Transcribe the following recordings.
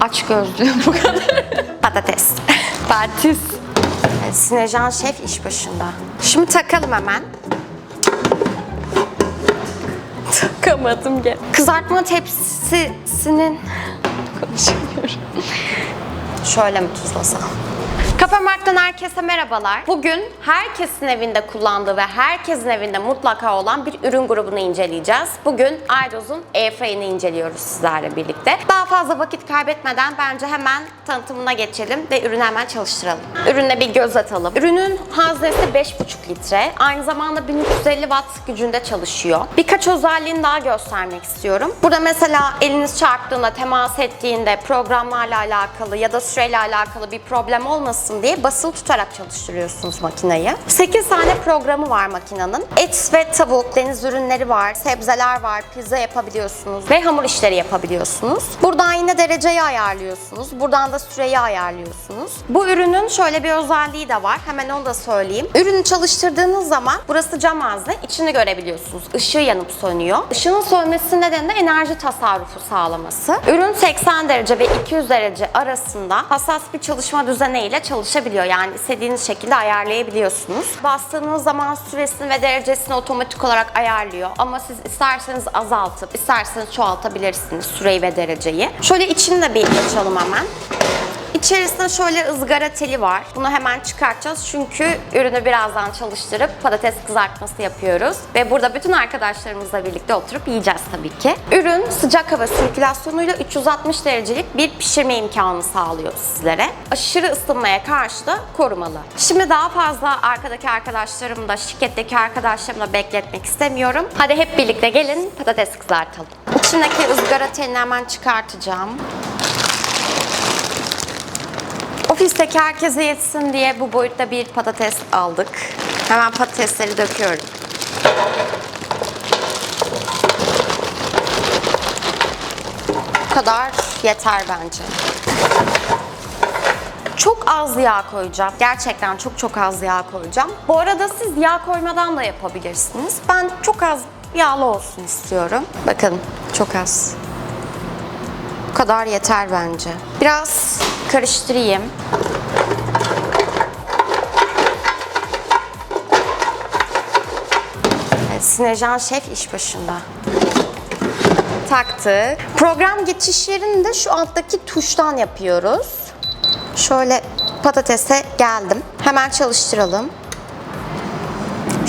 Aç gözlüğüm bu kadar. Patates. Patates. Sinecan şef iş başında. Şimdi takalım hemen. Takamadım gel. Kızartma tepsisinin... Konuşamıyorum. Şöyle mi tuzlasam? Kapamark'tan herkese merhabalar. Bugün herkesin evinde kullandığı ve herkesin evinde mutlaka olan bir ürün grubunu inceleyeceğiz. Bugün Aydos'un Airfryer'ını inceliyoruz sizlerle birlikte. Daha fazla vakit kaybetmeden bence hemen tanıtımına geçelim ve ürünü hemen çalıştıralım. Ürüne bir göz atalım. Ürünün haznesi 5,5 litre. Aynı zamanda 1350 watt gücünde çalışıyor. Birkaç özelliğini daha göstermek istiyorum. Burada mesela eliniz çarptığında, temas ettiğinde programlarla alakalı ya da süreyle alakalı bir problem olmasın diye basılı tutarak çalıştırıyorsunuz makineyi. 8 tane programı var makinenin. Et ve tavuk, deniz ürünleri var, sebzeler var, pizza yapabiliyorsunuz ve hamur işleri yapabiliyorsunuz. Buradan yine dereceyi ayarlıyorsunuz. Buradan da süreyi ayarlıyorsunuz. Bu ürünün şöyle bir özelliği de var. Hemen onu da söyleyeyim. Ürünü çalıştırdığınız zaman burası cam ağzı. içini görebiliyorsunuz. Işığı yanıp sönüyor. Işığın sönmesi nedeni de enerji tasarrufu sağlaması. Ürün 80 derece ve 200 derece arasında hassas bir çalışma düzeneğiyle çalışabiliyor. Yani istediğiniz şekilde ayarlayabiliyorsunuz. Bastığınız zaman süresini ve derecesini otomatik olarak ayarlıyor. Ama siz isterseniz azaltıp isterseniz çoğaltabilirsiniz süreyi ve dereceyi. Şöyle içini de bir açalım hemen. İçerisinde şöyle ızgara teli var. Bunu hemen çıkartacağız çünkü ürünü birazdan çalıştırıp patates kızartması yapıyoruz. Ve burada bütün arkadaşlarımızla birlikte oturup yiyeceğiz tabii ki. Ürün sıcak hava sirkülasyonuyla 360 derecelik bir pişirme imkanı sağlıyor sizlere. Aşırı ısınmaya karşı da korumalı. Şimdi daha fazla arkadaki arkadaşlarımı da şirketteki arkadaşlarımı da bekletmek istemiyorum. Hadi hep birlikte gelin patates kızartalım. İçindeki ızgara telini hemen çıkartacağım. Ofisteki herkese yetsin diye bu boyutta bir patates aldık. Hemen patatesleri döküyorum. Bu kadar yeter bence. Çok az yağ koyacağım. Gerçekten çok çok az yağ koyacağım. Bu arada siz yağ koymadan da yapabilirsiniz. Ben çok az yağlı olsun istiyorum. Bakın çok az. Bu kadar yeter bence. Biraz karıştırayım. Evet, Sinecan şef iş başında. Taktık. Program geçişlerini de şu alttaki tuştan yapıyoruz. Şöyle patatese geldim. Hemen çalıştıralım.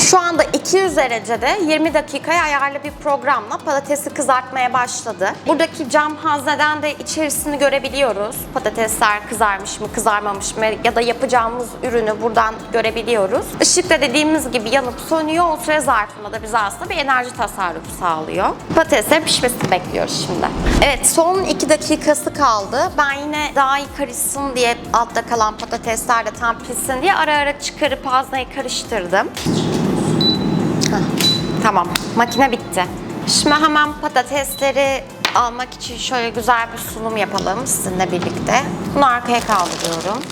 Şu anda 200 derecede 20 dakikaya ayarlı bir programla patatesi kızartmaya başladı. Buradaki cam hazneden de içerisini görebiliyoruz. Patatesler kızarmış mı, kızarmamış mı ya da yapacağımız ürünü buradan görebiliyoruz. Işık da dediğimiz gibi yanıp sönüyor. O süre zarfında da bize aslında bir enerji tasarrufu sağlıyor. Patateslerin pişmesini bekliyoruz şimdi. Evet son 2 dakikası kaldı. Ben yine daha iyi karışsın diye altta kalan patatesler de tam pişsin diye ara ara çıkarıp haznayı karıştırdım. Tamam, makine bitti. Şimdi hemen patatesleri almak için şöyle güzel bir sunum yapalım sizinle birlikte. Bunu arkaya kaldırıyorum.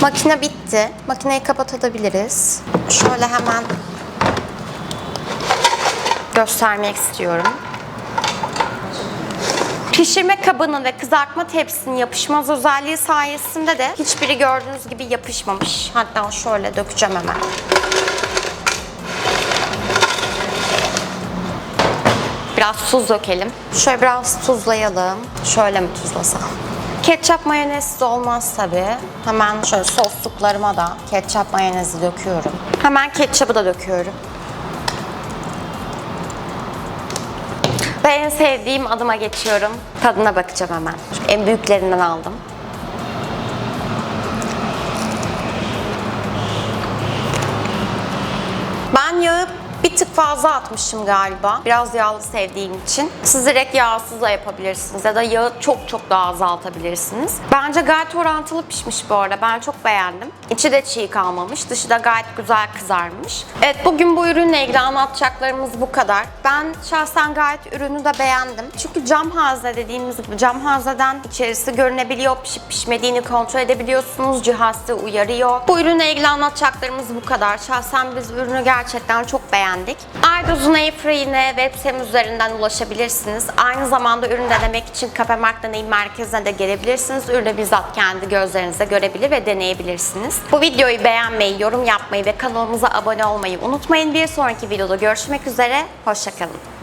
Makine bitti. Makineyi kapatabiliriz. Şöyle hemen göstermek istiyorum. Pişirme kabının ve kızartma tepsinin yapışmaz özelliği sayesinde de hiçbiri gördüğünüz gibi yapışmamış. Hatta şöyle dökeceğim hemen. Biraz tuz dökelim. Şöyle biraz tuzlayalım. Şöyle mi tuzlasam? Ketçap mayonez de olmaz tabii. Hemen şöyle sosluklarıma da ketçap mayonezi döküyorum. Hemen ketçabı da döküyorum. Ve en sevdiğim adıma geçiyorum. Tadına bakacağım hemen. Şu en büyüklerinden aldım. Ben yağı fazla atmışım galiba. Biraz yağlı sevdiğim için. Siz direkt yağsız da yapabilirsiniz ya da yağı çok çok daha azaltabilirsiniz. Bence gayet orantılı pişmiş bu arada. Ben çok beğendim. İçi de çiğ kalmamış. Dışı da gayet güzel kızarmış. Evet bugün bu ürünle ilgili anlatacaklarımız bu kadar. Ben şahsen gayet ürünü de beğendim. Çünkü cam hazne dediğimiz gibi cam hazneden içerisi görünebiliyor. Pişip pişmediğini kontrol edebiliyorsunuz. Cihaz size uyarıyor. Bu ürünle ilgili anlatacaklarımız bu kadar. Şahsen biz ürünü gerçekten çok beğendik. Aydoz'un Airfry'ine web sitem üzerinden ulaşabilirsiniz. Aynı zamanda ürün denemek için Kafe Mark Deneyim Merkezi'ne de gelebilirsiniz. Ürünü bizzat kendi gözlerinizle görebilir ve deneyebilirsiniz. Bu videoyu beğenmeyi, yorum yapmayı ve kanalımıza abone olmayı unutmayın. Bir sonraki videoda görüşmek üzere. Hoşçakalın.